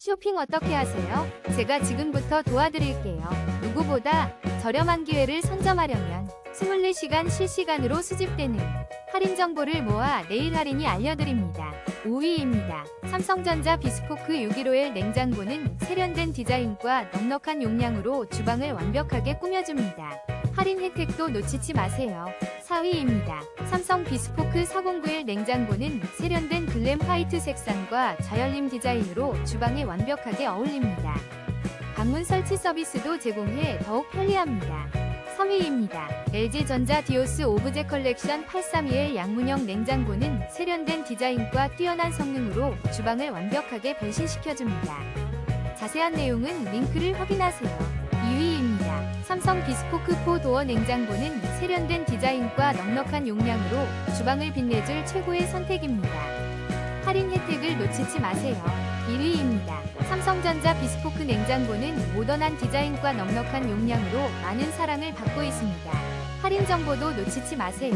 쇼핑 어떻게 하세요? 제가 지금부터 도와드릴게요. 누구보다 저렴한 기회를 선점하려면 24시간 실시간으로 수집되는 할인 정보를 모아 내일 할인이 알려드립니다. 5위입니다. 삼성전자 비스포크 615L 냉장고는 세련된 디자인과 넉넉한 용량으로 주방을 완벽하게 꾸며줍니다. 할인 혜택도 놓치지 마세요. 4위입니다. 삼성 비스포크 409일 냉장고는 세련된 글램 화이트 색상과 저열림 디자인으로 주방에 완벽하게 어울립니다. 방문 설치 서비스도 제공해 더욱 편리합니다. 3위입니다. LG전자 디오스 오브제 컬렉션 832의 양문형 냉장고는 세련된 디자인과 뛰어난 성능으로 주방을 완벽하게 변신시켜줍니다. 자세한 내용은 링크를 확인하세요. 2위입니다. 삼성 비스포크 4 도어 냉장고는 세련된 디자인과 넉넉한 용량으로 주방을 빛내줄 최고의 선택입니다. 할인 혜택을 놓치지 마세요. 1위입니다. 삼성전자 비스포크 냉장고는 모던한 디자인과 넉넉한 용량으로 많은 사랑을 받고 있습니다. 할인 정보도 놓치지 마세요.